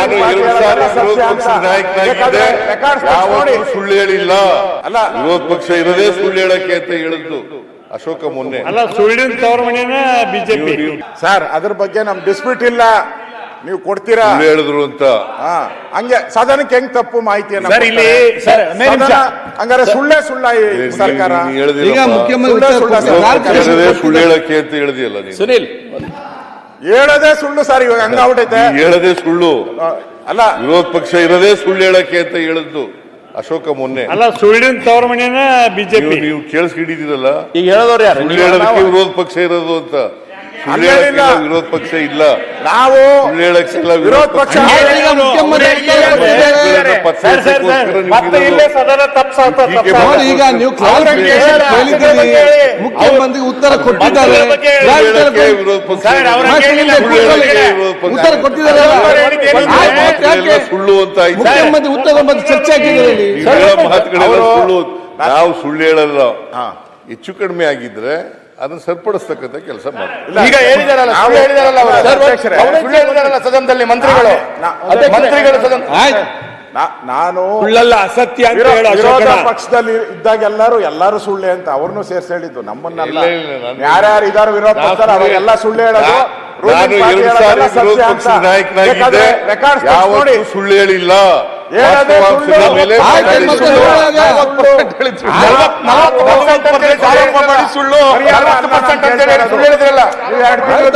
ನಾನು ಎರಡು ಸಾವಿರ ನಾಯಕನಾಗಿದ್ದೆ. ಯಾವತ್ತೂ ಸುಳ್ಳು ಹೇಳಿಲ್ಲ. ಅಲ್ಲ. ವಿರೋಧ ಪಕ್ಷ ಇರೋದೇ ಸುಳ್ಳು ಹೇಳಕ್ಕೆ ಅಂತ ಹೇಳಿದ್ದು. ಅಶೋಕ ಮೊನ್ನೆ. ಅಲ್ಲ ಸುಳ್ಳಿನ ತವರ ಮನೆನೇ ಬಿಜೆಪಿ. ಸರ್ ಅದ್ರ ಬಗ್ಗೆ ನಮ್ ಡಿಸ್ಪ್ಯೂಟ್ ಇಲ್ಲ. ನೀವು ಕೊಡ್ತೀರಾ? ಹೇಳಿದ್ರು ಅಂತ. ಹಾ. ಹಂಗೆ ಸದನಕ್ಕೆ ಹೆಂಗ್ ತಪ್ಪು ಮಾಹಿತಿ ಸರ್, ಇಲ್ಲಿ-? ಸರ್, ಹಂಗಾರೆ ಸುಳ್ಳೇ ಸುಳ್ಳ ಸರ್ಕಾರ. ಈಗ ಮುಖ್ಯಮಂತ್ರಿ ಸುಳ್ಳು ಹೇಳಕ್ಕೆ ಅಂತ ಹೇಳಿದೆಯಲ್ಲ ಸುನಿಲ್ ಹೇಳೋದೇ ಸುಳ್ಳು ಸರ್ ಇವಾಗ ಹಂಗಾಗ್ಬಿಟ್ಟೈತೆ ಹೇಳದೇ ಸುಳ್ಳು. ಅಲ್ಲ. ವಿರೋಧ ಪಕ್ಷ ಇರೋದೇ ಸುಳ್ಳು ಹೇಳಕ್ಕೆ ಅಂತ ಹೇಳದ್ದು ಅಶೋಕ ಮೊನ್ನೆ. ಅಲ್ಲ ಸುಳ್ಳಿನ ತವರ ಮನೆನ ನೀವು ಬಿಜೆಪಿ. ನೀವು ಕೇಳಿಸ್ಕೊಂಡಿದ್ದೀರಲ್ಲ? ಈಗ ಹೇಳೋದವ್ರು ಯಾರು? ಸುಳ್ಳು ಹೇಳೋದಕ್ಕೆ ವಿರೋಧ ಪಕ್ಷ ಇರೋದು ಅಂತ. ವಿರೋಧ ಪಕ್ಷ ಇಲ್ಲ. ನಾವು ವಿರೋಧ ಪಕ್ಷ ಈಗ ನೀವು ಮುಖ್ಯಮಂತ್ರಿ ಉತ್ತರ ಕೊಟ್ಟಿದ್ದಾರೆ. ಉತ್ತರ ಕೊಟ್ಟಿದ್ದಾರೆ. ಸುಳ್ಳು ಅಂತ ಮುಖ್ಯಮಂತ್ರಿ ಉತ್ತರ ಬಂದು ಚರ್ಚೆ ಆಗಿದ್ದಾರೆ. ಮಾತುಗಳೆಲ್ಲ ಸುಳ್ಳು ನಾವು ಸುಳ್ಳು ಹೇಳಲ್ಲ. ಹಾ. ಹೆಚ್ಚು ಕಡಿಮೆ ಆಗಿದ್ರೆ ಅದನ್ನ ಸರಿಪಡಿಸ್ತಕ್ಕಂಥ ಕೆಲಸ ಮಾಡಿ ಈಗ ಹೇಳಿದಾರಲ್ಲ ಸುಳ್ಳು ಹೇಳಿದಾರಲ್ಲ ಅವರು. ಅಧ್ಯಕ್ಷರೇ. ಅವ್ರು ಸುಳ್ಳು ಹೇಳಿದಾರಲ್ಲ ಸದನದಲ್ಲಿ ಮಂತ್ರಿಗಳು. ಮಂತ್ರಿಗಳು ಸದನ ಆಯ್ತು ನಾ- ನಾನು ಸುಳ್ಳಲ್ಲ ಅಸತ್ಯ ಅಂತ ವಿರೋ- ಹೇಳು ವಿರೋಧ ಪಕ್ಷದಲ್ಲಿ ಇದ್ದಾಗ ಎಲ್ಲರೂ ಎಲ್ಲರೂ ಸುಳ್ಳೆ ಅಂತ ಅವ್ರನ್ನೂ ಸೇರ್ಸಿ ಹೇಳಿದ್ದು. ನಮ್ಮನ್ನೆಲ್ಲ ಇಲ್ಲ, ಇಲ್ಲ, ನಾನು- ಯಾರ್ಯಾರು ಇದಾರು ವಿರೋಧ ಪಕ್ಷ ಪಕ್ಷದಲ್ಲಿ ಸುಳ್ಳೆ ಸುಳ್ಳು ಹೇಳೋದು. ನಾ- ನಾನು ಎರಡು ಸಾರಿ ವಿರೋಧ ಪಕ್ಷದ ನಾಯಕನಾಗಿದ್ದೆ. ನೋಡಿ. ಯಾವತ್ತೂ ಸುಳ್ಳು ಹೇಳಿಲ್ಲ. ಹೇಳದೆ ವಾಸ್ತವಾಂಶದ ಸುಳ್ಳು. ಮೇಲೆ ಆಯ್ತು, ಮಾತಾಡಿ ಮತ್ತೆ ಸುಳ್ಳು. ನೋಡುವಾಗ ನಲವತ್ತು ಪರ್ಸೆಂಟ್ ಅಂತ ಹೇಳಿ ಆರೋಪ ಮಾಡಿ ಸುಳ್ಳು ಪರಿಹಾರ ನಲವತ್ತು ಪರ್ಸೆಂಟ್ ಅಂತ ಹೇಳಿ ಸುಳ್ಳು ಹೇಳಿದ್ರಲ್ಲ. ನೀವು ಎರಡು ತಿಂಗಳು